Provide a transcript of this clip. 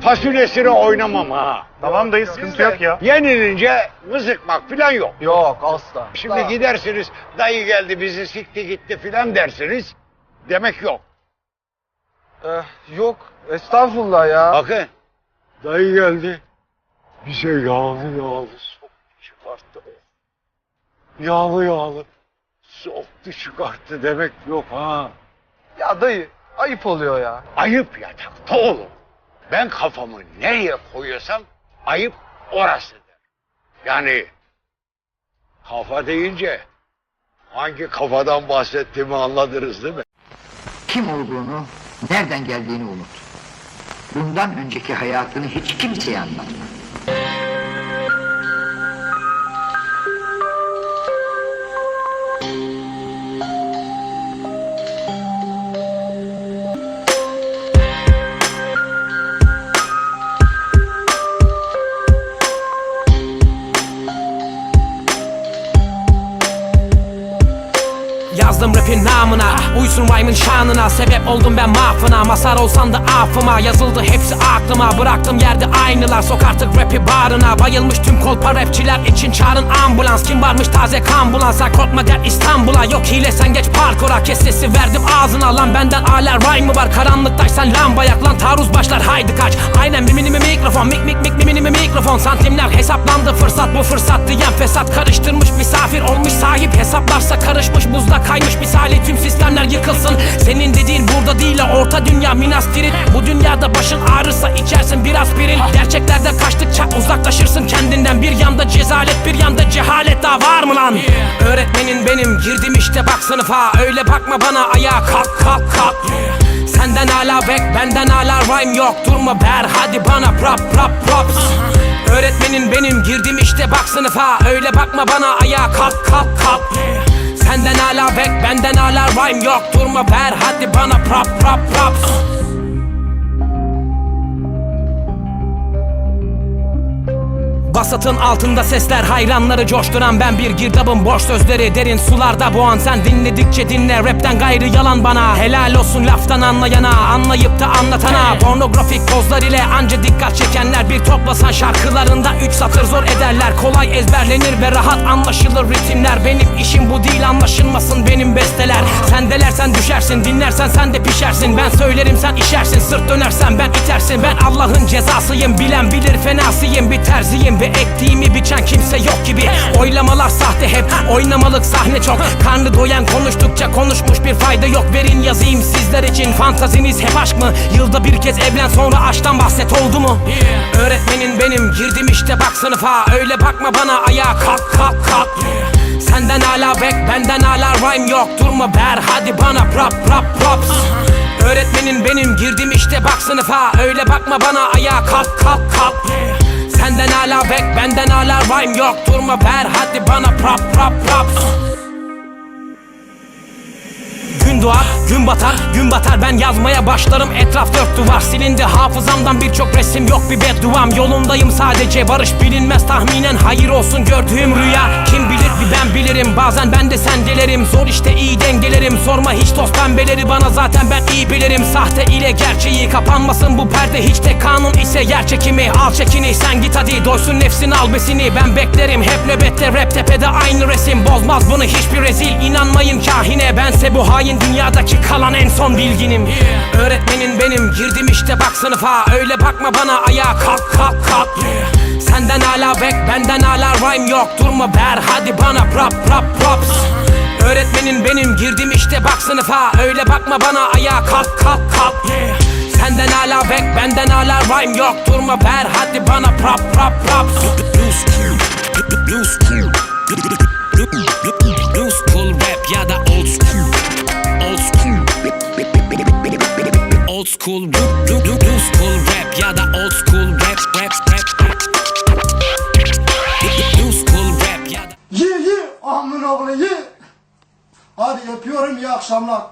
fasulyesini oynamam ha. Tamam dayı sıkıntı yok ya. Yenilince mızıkmak falan yok. Yok asla. Şimdi gidersiniz dayı geldi bizi sikti gitti filan dersiniz. Demek yok. Eh, yok estağfurullah ya. Bakın dayı geldi. Bize yağlı yağlı soktu çıkarttı. Yağlı yağlı soktu çıkarttı demek yok ha. Ya dayı ayıp oluyor ya. Ayıp yatakta oğlum. Ben kafamı nereye koyuyorsam ayıp orasıdır. Yani kafa deyince hangi kafadan bahsettiğimi anladınız değil mi? kim olduğunu, nereden geldiğini unut. Bundan önceki hayatını hiç kimseye anlatma. Rapin namına Uysun rhyme'ın şanına. Sebep oldum ben mahfına Masar olsan da afıma. Yazıldı hepsi aklıma Bıraktım yerde aynılar. Sok artık rapi bağrına. Bayılmış tüm kolpa rapçiler için çağırın ambulans. Kim varmış taze kan bulan Sen korkma gel İstanbul'a. Yok hile sen geç parkura. Kes sesi verdim ağzına Lan. Benden hala rhyme var? Karanlıktaysan lamba yak Lan. Taarruz başlar haydi kaç. Aynen mimini mi mikrofon. Mik mik mik mimini mi mikrofon. Santimler hesaplandı fırsat bu fırsat diyen fesat. Karıştırmış misafir olmuş sahip. Hesaplarsa karışmış buzda kaymış misali Tüm sistemler yıkılsın. Senin dediğin burada değil orta dünya minas tiril Bu dünyada başın ağrırsa içersin bir aspirin Gerçeklerden kaçtıkça uzaklaşırsın kendinden. Bir yanda cezalet bir yanda cehalet. Daha var mı lan? Öğretmenin benim girdim işte bak sınıfa. Öyle bakma bana ayağa kalk kalk kalk. Senden hala bek benden hala rhyme yok. Durma ber hadi bana prop prop props. Öğretmenin benim girdim işte bak sınıfa. Öyle bakma bana ayağa kalk kalk kalk Senden hala bek benden hala rhyme yok. Durma ver hadi bana prop prop props Basatın altında sesler hayranları coşturan ben bir girdabım boş sözleri derin sularda boğan. Sen dinledikçe dinle rapten gayrı yalan bana. Helal olsun laftan anlayana anlayıp da anlatana. Pornografik pozlar ile anca dikkat çekenler bir toplasan şarkılarında üç satır zor ederler. Kolay ezberlenir ve rahat anlaşılır ritimler. Benim işim bu değil anlaşılmasın benim besteler. Sen delersen düşersin dinlersen sen de pişersin. Ben söylerim sen işersin sırt dönersen ben itersin. Ben Allah'ın cezasıyım bilen bilir fenasıyım bir terziyim ve ektiğimi biçen kimse yok gibi. Oylamalar sahte hep. Oynamalık sahne çok. Karnı doyan konuştukça konuşmuş bir fayda yok. Verin yazayım sizler için. Fantaziniz hep aşk mı? Yılda bir kez evlen sonra aşktan bahset oldu mu? Öğretmenin benim. Girdim işte bak sınıfa. Öyle bakma bana. Ayağa kalk kalk kalk. Senden hala bek benden hala rhyme yok. Durma ber. Hadi bana prop prop props. Öğretmenin benim. Girdim işte bak sınıfa. Öyle bakma bana. Ayağa kalk kalk kalk Senden hala bek benden hala rhyme yok. Durma ver hadi bana prop prop props Gün doğar, gün batar, gün batar. Ben yazmaya başlarım. Etraf dört duvar. Silindi hafızamdan birçok resim. Yok bir bedduam. Yolundayım sadece. Varış bilinmez tahminen. Hayır olsun gördüğüm rüya. Kim bilir bir ben bilirim. Bazen ben de sen delerim Zor işte iyi dengelerim. Sorma hiç toz pembeleri. Bana zaten ben iyi bilirim. Sahte ile gerçeği kapanmasın bu perde. Hiç de kanun ise yer çekimi. Al çekini sen git hadi. Doysun nefsin al besini. Ben beklerim. Hep nöbette rap tepede aynı resim. Bozmaz bunu hiçbir rezil. İnanmayın kahine. Bense bu hain dünyadaki kalan en son bilginim. Öğretmenin benim. Girdim işte bak sınıfa. Öyle bakma bana. Ayağa kalk kalk kalk. Senden hala bek benden hala rhyme yok. Durma ber hadi bana prop prop props Öğretmenin benim. Girdim işte bak sınıfa. Öyle bakma bana. Ayağa kalk kalk kalk. Senden hala bek benden hala rhyme yok. Durma ver. Hadi bana prop prop props New school New school New school rap ya da old school Old school New, new, new school rap ya da old school rap rap rap rap New school rap ya da Ye ye amına koyayım ye. Hadi yapıyorum iyi akşamlar.